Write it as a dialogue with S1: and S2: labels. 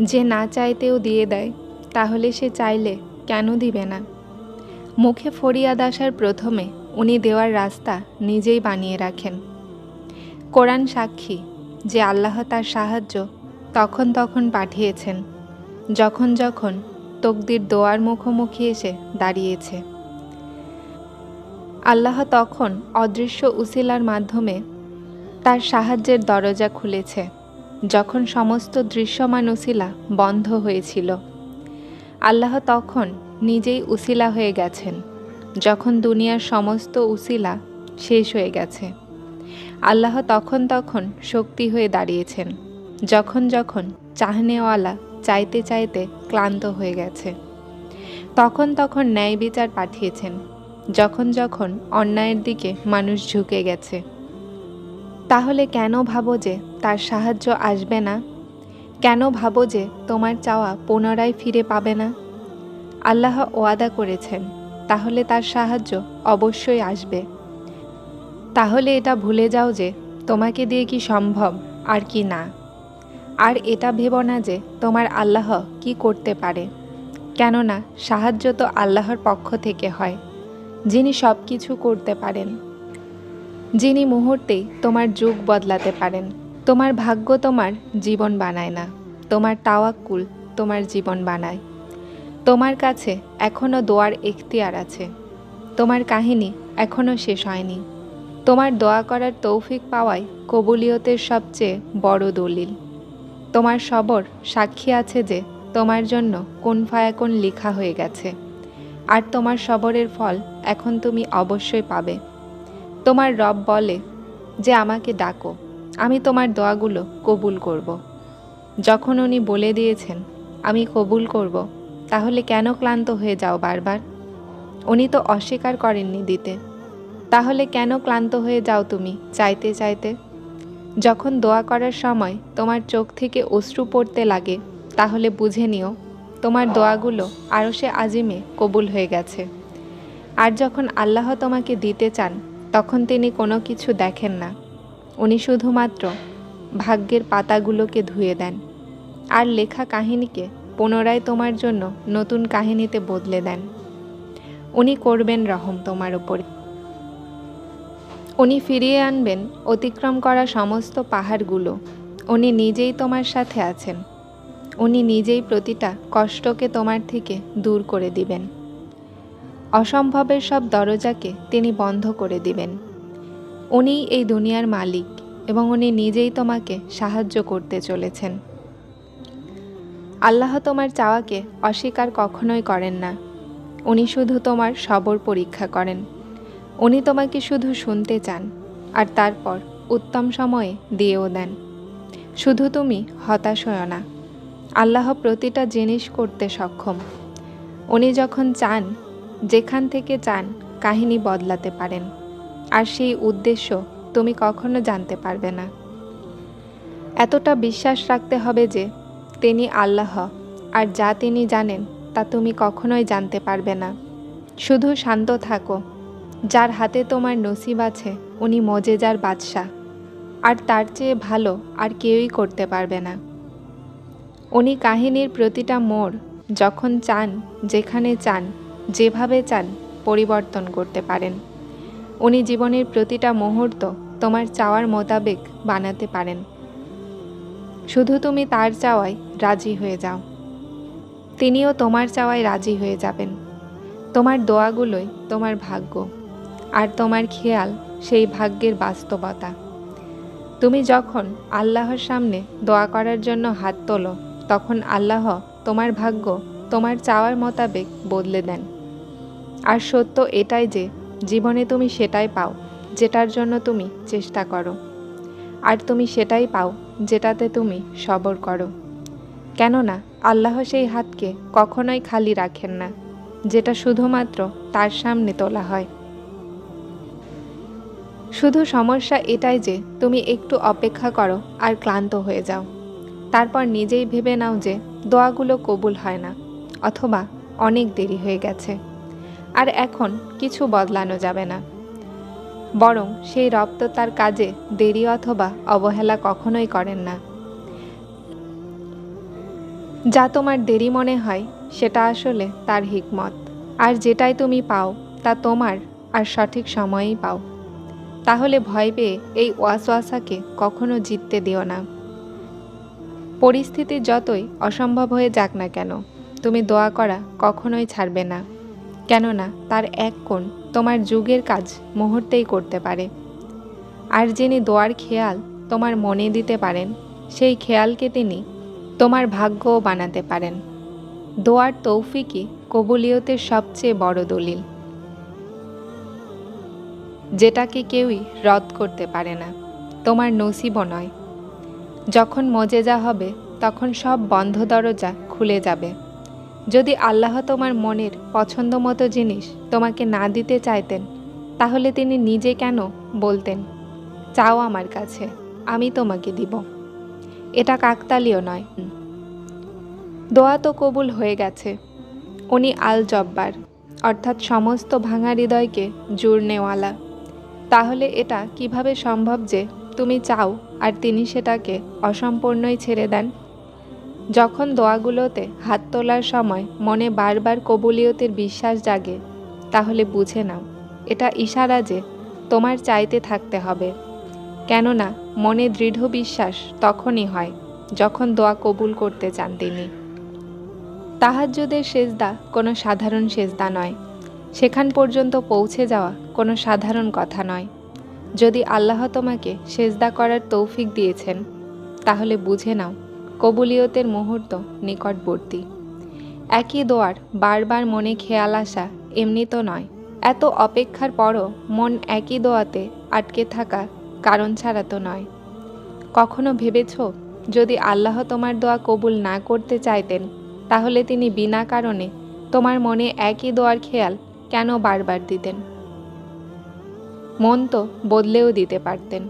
S1: যে না চাইতেও দিয়ে দেয়, তাহলে সে চাইলে কেন দিবে না? মুখে ফরিয়াদ আসার প্রথমে উনি দেওয়ার রাস্তা নিজেই বানিয়ে রাখেন। কোরআন সাক্ষী যে আল্লাহ তার সাহায্য তখন তখন পাঠিয়েছেন, যখন যখন তকদির দোয়ার মুখোমুখি এসে দাঁড়িয়েছে। আল্লাহ তখন অদৃশ্য উসিলার মাধ্যমে তার সাহায্যের দরজা খুলেছে। যখন সমস্ত দৃশ্যমান উসিলা বন্ধ হয়েছিল। আল্লাহ তখন নিজেই উসিলা হয়ে গেছেন। যখন দুনিয়ার সমস্ত উসিলা শেষ হয়ে গেছে, আল্লাহ তখন তখন শক্তি হয়ে দাঁড়িয়েছেন। যখন যখন চাহনেওয়ালা চাইতে চাইতে ক্লান্ত হয়ে গেছে, তখন তখন ন্যায় বিচার পাঠিয়েছেন। যখন যখন অন্যায়ের দিকে মানুষ ঝুঁকে গেছে তাহলে কেন ভাবো যে তার সাহায্য আসবে না? কেন ভাবো যে তোমার চাওয়া পুনরায় ফিরে পাবে না? আল্লাহ ওয়াদা করেছেন, তাহলে তার সাহায্য অবশ্যই আসবে। তাহলে এটা ভুলে যাও যে তোমাকে দিয়ে কি সম্ভব আর কি না। আর এটা ভেবো না যে তোমার আল্লাহ কি করতে পারে। কেননা সাহায্য তো আল্লাহর পক্ষ থেকে হয়, যিনি সব কিছু করতে পারেন। যিনি মুহূর্তেই তোমার যুগ বদলাতে পারেন। তোমার ভাগ্য তোমার জীবন বানায় না। তোমার তাওয়াক্কুল তোমার জীবন বানায়। তোমার কাছে এখনও দোয়ার এখতিয়ার আছে। তোমার কাহিনী এখনও শেষ হয়নি। তোমার দোয়া করার তৌফিক পাওয়াই কবুলিয়তের সবচেয়ে বড় দলিল। তোমার সবর সাক্ষী আছে যে তোমার জন্য কোন ফায়াকোন লেখা হয়ে গেছে। আর তোমার সবরের ফল এখন তুমি অবশ্যই পাবে। তোমার রব বলে যে আমাকে ডাকো, আমি তোমার দোয়াগুলো কবুল করব। যখন উনি বলে দিয়েছেন, আমি কবুল করব, তাহলে কেন ক্লান্ত হয়ে যাও বারবার? উনি তো অস্বীকার করেননি দিতে। তাহলে কেন ক্লান্ত হয়ে যাও তুমি চাইতে চাইতে? যখন দোয়া করার সময় তোমার চোখ থেকে অশ্রু পড়তে লাগে, তাহলে বুঝে নিও, তোমার দোয়াগুলো আরও সে আজিমে কবুল হয়ে গেছে। আর যখন আল্লাহ তোমাকে দিতে চান তখন তিনি কোনো কিছু দেখেন না। উনি শুধুমাত্র ভাগ্যের পাতাগুলোকে ধুয়ে দেন আর লেখা কাহিনীকে পুনরায় তোমার জন্য নতুন কাহিনীতে বদলে দেন। উনি করবেন রহম তোমার উপরে। উনি ফিরিয়ে আনবেন, অতিক্রম করা সমস্ত পাহাড়গুলো। উনি নিজেই তোমার সাথে আছেন। উনি নিজেই প্রতিটা কষ্টকে তোমার থেকে দূর করে দিবেন। অসম্ভবের সব দরজাকে তিনি বন্ধ করে দিবেন। উনি এই দুনিয়ার মালিক এবং উনি নিজেই তোমাকে সাহায্য করতে চলেছেন। আল্লাহ তোমার চাওয়াকে অস্বীকার কখনোই করেন না। উনি শুধু তোমার সবর পরীক্ষা করেন। উনি তোমাকে শুধু শুনতে চান আর তারপর উত্তম সময়ে দিয়েও দেন। শুধু তুমি হতাশ হও না। আল্লাহ প্রতিটা জিনিস করতে সক্ষম। উনি যখন চান যেখান থেকে চান কাহিনী বদলাতে পারেন। আর সেই উদ্দেশ্য তুমি কখনো জানতে পারবে না। এতটা বিশ্বাস রাখতে হবে যে, তিনি আল্লাহ, আর যা তিনি জানেন তা তুমি কখনোই জানতে পারবে না। শুধু শান্ত থাকো। যার হাতে তোমার নসিব আছে, উনি মজেজার বাদশাহ। আর তার চেয়ে ভালো আর কেউই করতে পারবে না। উনি কাহিনীর প্রতিটা মোড় যখন চান, যেখানে চান যেভাবে চান পরিবর্তন করতে পারেন। উনি জীবনের প্রতিটা মুহূর্ত তোমার চাওয়ার মোতাবেক বানাতে পারেন। শুধু তুমি তার চাওয়ায় রাজি হয়ে যাও। তিনিও তোমার চাওয়ায় রাজি হয়ে যাবেন। তোমার দোয়াগুলোই তোমার ভাগ্য, আর তোমার খেয়াল সেই ভাগ্যের বাস্তবতা। তুমি যখন আল্লাহর সামনে দোয়া করার জন্য হাত তোলো, তখন আল্লাহ তোমার ভাগ্য তোমার চাওয়ার মোতাবেক বদলে দেন। আর সত্য এটাই যে, জীবনে তুমি সেটাই পাও, যেটার জন্য তুমি চেষ্টা করো। আর তুমি সেটাই পাও, যেটাতে তুমি সবর করো। কেননা, আল্লাহ সেই হাতকে কখনোই খালি রাখেন না, যেটা শুধুমাত্র তার সামনে তোলা হয়। শুধু সমস্যা এটাই যে, তুমি একটু অপেক্ষা করো আর ক্লান্ত হয়ে যাও। তারপর নিজেই ভেবে নাও যে, দোয়াগুলো কবুল হয় না, অথবা অনেক দেরি হয়ে গেছে। আর এখন কিছু বদলানো যাবে না। বরং সেই রব তো তার কাজে দেরি অথবা অবহেলা কখনোই করেন না। যা তোমার দেরি মনে হয়, সেটা আসলে তার হিকমত। আর যেটাই তুমি পাও, তা তোমার আর সঠিক সময়েই পাও। তাহলে ভয় পেয়ে এই ওয়াসওয়াসাকে কখনো জিততে দিও না। পরিস্থিতি যতই অসম্ভব হয়ে যাক না কেন, তুমি দোয়া করা কখনোই ছাড়বে না। কেননা তার এক কোণ তোমার যুগের কাজ মুহূর্তেই করতে পারে। আর যিনি দোয়ার খেয়াল তোমার মনে দিতে পারেন, সেই খেয়ালকে তিনি তোমার ভাগ্যও বানাতে পারেন। দোয়ার তৌফিকই কবুলিয়তের সবচেয়ে বড় দলিল। যেটাকে কেউই রদ করতে পারে না, তোমার নসিবও নয়। যখন মজেজা হবে, তখন সব বন্ধ দরজা খুলে যাবে। যদি আল্লাহ তোমার মনের পছন্দ মতো জিনিস তোমাকে না দিতে চাইতেন, তাহলে তিনি নিজে কেন বলতেন, চাও আমার কাছে, আমি তোমাকে দিব এটা কাকতালীয় নয়। দোয়া তো কবুল হয়ে গেছে। উনি আল জব্বার অর্থাৎ সমস্ত ভাঙা হৃদয়কে জুড়নেওয়ালা। তাহলে এটা কীভাবে সম্ভব যে তুমি চাও আর তিনি সেটাকে অসম্পূর্ণই ছেড়ে দেন? যখন দোয়াগুলোতে হাত তোলার সময় মনে বারবার কবুলিয়তের বিশ্বাস জাগে, তাহলে বুঝে নাও, এটা ইশারা যে তোমার চাইতে থাকতে হবে। কেননা মনে দৃঢ় বিশ্বাস তখনই হয় যখন দোয়া কবুল করতে চান তিনি। তাহাজ্জুদের সেজদা কোনো সাধারণ সেজদা নয়। সেখান পর্যন্ত পৌঁছে যাওয়া কোনো সাধারণ কথা নয়। যদি আল্লাহ তোমাকে সেজদা করার তৌফিক দিয়েছেন, তাহলে বুঝে নাও কবুলিয়তের মুহূর্ত নিকটবর্তী। একই দোয়ার বারবার মনে খেয়াল আসা এমনি তো নয়। এত অপেক্ষার পরও মন একই দোয়াতে আটকে থাকা কারণ ছাড়া তো নয়। কখনো ভেবেছ, যদি আল্লাহ তোমার দোয়া কবুল না করতে চাইতেন, তাহলে তিনি বিনা কারণে তোমার মনে একই দোয়ার খেয়াল কেন বারবার দিতেন? মন তো বদলেও দিতে পারতেন।